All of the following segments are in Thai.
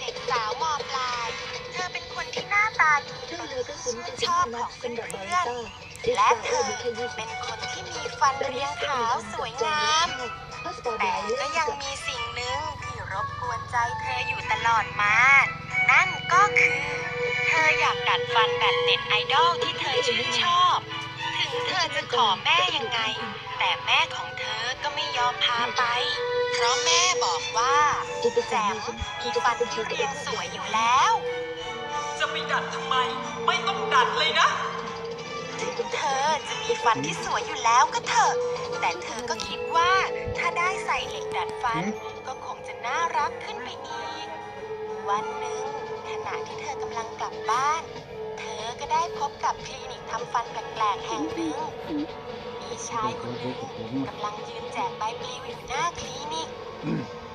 เด็กสาวมอปลาย เธอเป็นคนที่หน้าตาดีซึ่งเป็นเธอก็ที่คุ้นชื่เป็นชอบของเพื่อนแบบบาริต้าที่ๆและเธอเป็นคนที่มีฟันเรียงขาวสวยงามแต่ก็ยังมีสิ่งหนึ่งที่รบกวนใจเธออยู่ตลอดมา นั่นก็คือ เธออยากดัดฟันแบบเน็ตไอดอลที่เธอชื่นชอบ ถึงเธอจะขอแม่ยังไง แต่แม่ของเธอก็ไม่ยอมพาไป ราะแม่บอกว่าแจมมีฟันที่เรียงสวยอยู่แล้ว จะไปดัดทำไม ไม่ต้องดัดเลยนะ ถึงเธอจะมีฟันที่สวยอยู่แล้วก็เถอะ แต่เธอก็คิดว่าถ้าได้ใส่เหล็กดัดฟัน ก็คงจะน่ารักขึ้นไปอีก วันหนึ่งขณะที่เธอกำลังกลับบ้าน เธอก็ได้พบกับคลินิกทำฟันแปลกๆแห่งหนึ่งมี ชายคนหนึ่งกำลังยืนแจกใบปลิวอยู่หน้าคลินิก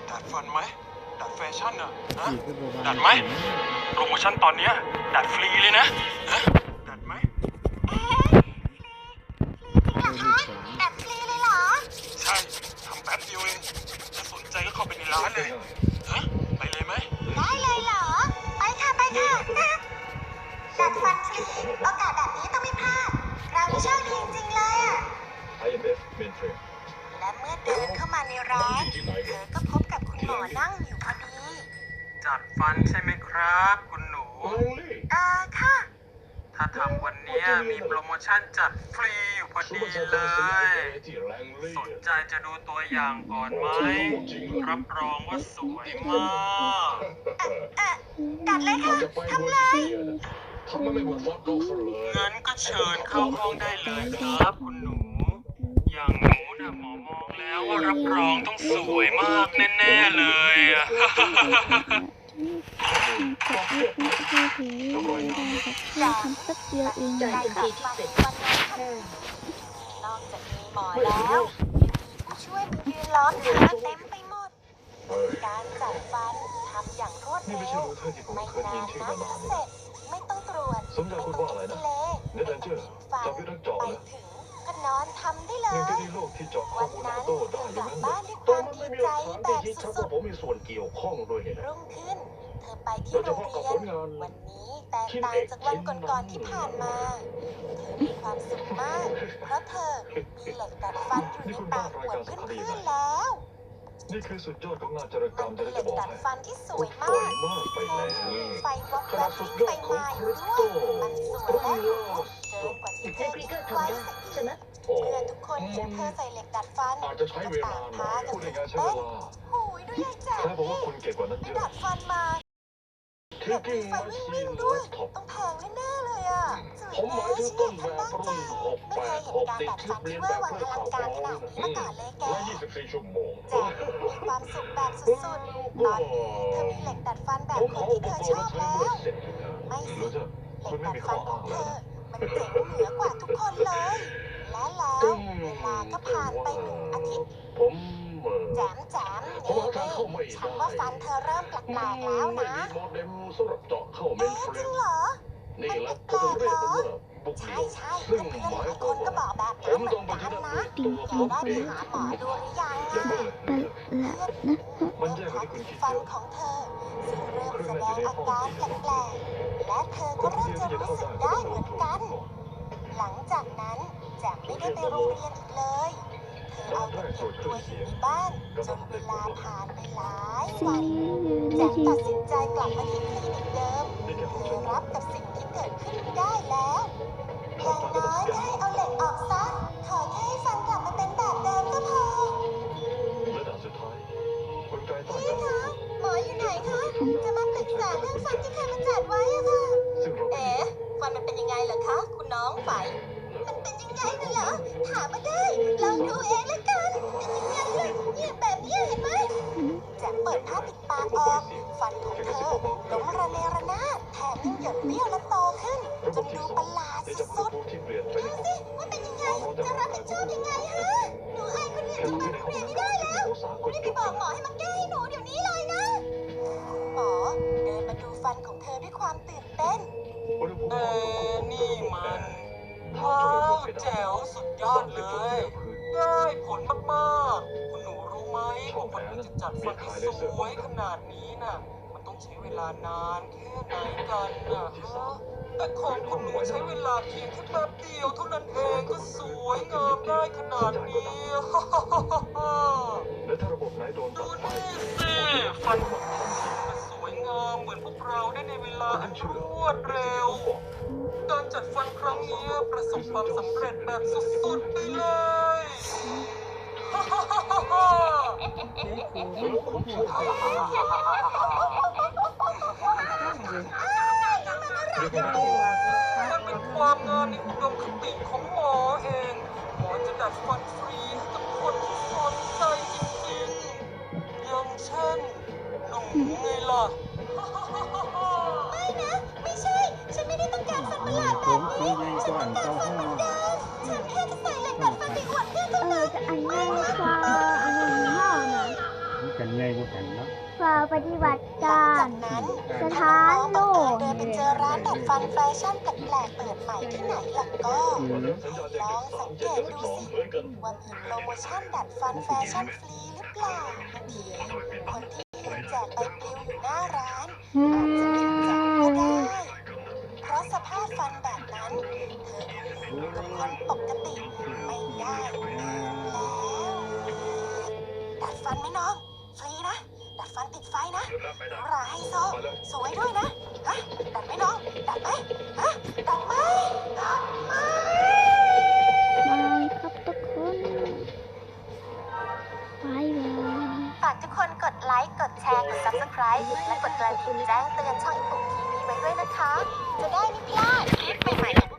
ดัดฟันไหม ดัดแฟชั่นอะฮะดัดัดดไหไหมมโปรโมชั่นตอนเนี้ยดัดฟรีเลยนะฮะดัดไหมแบบฟรีเลยเหรอ ใช่ทำแป๊บเดียวเองถ้าสนใจก็เข้าไปในร้านเลยฮะไปเลยไหมได้เลยเหรอ ไปค่ะไปค่ะดัดฟันฟรี โอกาสแบบนี้ต้องไม่พลาด เรานี่โชคดีจริงๆเลยอะ IMF Mainframe และเมื่อเดินเข้ามาในร้านเธอก็พบกับคุณหมอนั่งอยู่พอดี จัดฟันใช่ไหมครับ คุณหนูเออค่ะ ถ้าทำวันเนี้ยมีโปรโมชั่นจัดฟรีอยู่พอดีเลยสนใจจะดูตัวอย่างก่อนไหม รับรองว่าสวยมาก เออดัดเลยค่ะทำเลยทำไมไม่บอกฟักก็เลย งั้นก็เชิญเข้าห้องได้เลยครับ คุณหนู อย่างหนูนะหมอมองแล้วว่ารับรองต้องสวยมากแน่ๆเลยอะอยากทำสักเดียวเองจ่ายทันทีที่เสร็จวันนั้นค่ะนอกจากมีหมอแล้วยังมีผู้ช่วยมายืนล้อมเธอเต็มไปหมด การจัดฟันทำอย่างรวดนี่เร็ไม่ใช่ว รู้เธอที่ผมไม่เคยนายินนชื่อนักมาก็นานเสร็จ ไม่ต้องตรวจสมใจคุณว่าอะไรนะ ไม่เนต้เธอองร์ฟังจับวิธีเจาะไปนะถึงก็ นอนทำได้เลหนึ่งยที่ที่โลกที่เจาะข้อวันมูลนั้นโต้เธได้ออกย่างลับนั้นบ้านด้วยคตัววามมันดีไม่มีหใจลักฐานแบที่บชี้ชัดสุว่าดผมมีส่วนเกี่ยวข้องด้วยเนี่ยๆรุ่งขึ้น เธอไปที่โดยเฉโรงพาะกับเรียผนลงานวันนี้แตกต่างจากวันก่อนๆที่ผ่านมา เธอมีความสุขมาก เพราะเธอมีเหล็กดัดฟันอยู่ในปากอวดเพื่อนๆแล้วนี่คือสุดยอดของงานจารกรมัรนมเป็จะนได้เหล็จะกบอกดัดให้ฟันที่สวยสมาวยก มากไปแถแล้มวมีไฟวบขแวนาดบสุวิ่ดงยอไปดของมาอคยู่ริสด้วยโตมันสวยและหรูเกินกว่าที่เธอคิดไว้ซะอีก ใช่ไหมโอ้ เมื่อทุกคนเห็นเธอใส่เหล็กดัดฟันอาจจะใช้เวลาหน่อยพูดง่ายๆใช้เวลาหูยดูยายแจ๋แค่บอกว่าคุณเก่งกว่านั้นไปเยดัอะดฟันมาเทคกิ้งไฟมาวิ่งชีวิ่นงแล็ด้วยปท็อปต้องแพงแน่ๆเลยอะสวยผมหมายแน่ถึงฉันต้นอยากแบบทำบ้างรุ่จันง6ไม่เคย8เห็น6การติดดัดคลิฟัปนเรีที่ยนเวแบอบร์วัเพื่งออข่าวลังปการลขอมนาดนี้แกและ24ชั่วโมงแจมมีความสุขแบบสุดๆตอนนี้เธอมีเหล็กดัดฟันแบบผมคขอนที่อุเธปอกรชณ์อบมาใช้แล้วเมื่อเสร็จทุกอย่างไม่หสิรือจะเหล็คุณกไม่ดัดมีฟัข้อนขออ้างงเธแล้วอมันเจ๋งเหนือกว่าทุกคนเลย และแล้ว เวลาก็ผ่านไปหนึ่งอาทิตย์ ผมเออแจมแจมผมนี่หาทางเข้าไม่นี่ฉันได้ว่าฟันเธอเริ่มแปลมันกๆแล้วไม่นะมีโมเด็มสำหรับเจาะเข้าเมเอ๊ะนเฟรจริงมเหรอ นี่แหละเขาถึงเรียกมันว่าบุกใช่เดี่ยวใช่ซึ่งเพื่หอนๆหมาลายยคความนก็บว่า อกแบบผนั้นมเหมืต้อองนไปกัที่นนั่นนะด้วยตัวแกผมได้ไปเองหาหมอดูหรือยังอย่าอะเพิ่งแต่ละนะเพื่อนหนูฟันของเธอซึ่งเริ่มแสดงอาการแปลกๆและเธอคก็นเริ่มเดียวจะที่จะรู้เข้าสึก ไม่ได้ไปโรงเรียนอีกเลย เธอเอาแต่เก็บตัวอยู่ในบ้านจนเวลาผ่านไปหลายวันแจมตัดสินใจกลับมาที่คลินิกเดิม เธอรับกับสิ่งที่เกิดขึ้นได้แล้วอย่างน้อยก็ให้เอาเหล็กออกซะ ขอแค่ให้ฟันกลับมาเป็นแบบเดิมก็พอ และด่านสุดท้ายกลไกต้านพี่การคะ หมออยู่ไหนคะ จะมาปรึกษาเรื่องฟันที่เคยมาจัดไว้อะค่ะ ซึ่งเราไม่เอ๋ฟันมันเป็นยังไงเหรอคะ คุณน้องไฝมัน เป็นยังไงน่ะเหรอ ถามมาได้ ลองดูเองละกัน เป็นยังไงล่ะเนี่ยแบบเนี้ยเห็นไหมแจมเปิดผ้าปิดปากออก ฟันของเธอล้มระเนระนาดแถมยังหย่นเบี้ยวและโตขึ้นจนดูประหลาดสุดผู้ที่เปลี่ยนไปๆดูสิว่าเป็นยังไง จะรับผิดชอบยังไงฮะ หนูอายคนอื่นแค่จะคุไปยในโรงห้อเรียนไม่ได้แล้วก็เป็นภาษากดรีบไปบอกหมอให้มาแก้ให้หนูเดี๋ยวนี้เลยนะ หมอเดินมาดูฟันของเธอ แอร์นี่มันว้าวแจ๋วสุดยอดเลย ได้ผลมากๆ คุณหนูรู้ไหมกว่าคนอื่นจะจัดฟันให้สวยขนาดนี้น่ะ มันต้องใช้เวลานานแค่ไหนกันนะฮะแต่ของคุณหนูใช้เวลาเพียงแค่แป๊บเดียวเท่านั้นเองก็สวยงามได้ขนาดนี้ฮ่าฮ่าฮ่าฮ่าฮ่าและถ้าระบบไหนโดนดูตัดไปนี่สิฟันของคุณมันสวยงามเหมือนพวกเราได้ในเวลาอันรวดเร็ว การจัดฟันครั้งนี้ประสบความสำเร็จแบบสุดๆไปเลยฮ่าฮ่าฮ่าฮ่าฮ่ามันเป็นความงานในอุดมคติของหมอเอง หมอจะดัดฟันฟรี ปฏิบัติหลัการจากนั้นสถานน้องโลบังเอิญกเดินไปเจอร้านดัดฟันแฟชั่นแปลกๆเปิดใหม่ที่ไหนล่ะก็อืมสังเกและสองเหมือนนว่ามีโปรโมชั่นดัดฟันแฟชั่นฟรีหรือเปล่าบางทีคนที่เห็นแจกใบปลิวอยู่หน้าร้านายนะหรูหราไฮโซสวยด้วยนะฮะดัดไหมน้องดัดไหมฮะดัดไหมดัดไหมบายครับทุกคนบายบายฝากทุกคนกดไลค์กดแชร์กด subscribe และกดกระดิ่งแจ้งเตือนช่องอิปุกทีวีไว้ด้วยนะคะ จะได้ไม่พลาดคลิปใหม่ๆ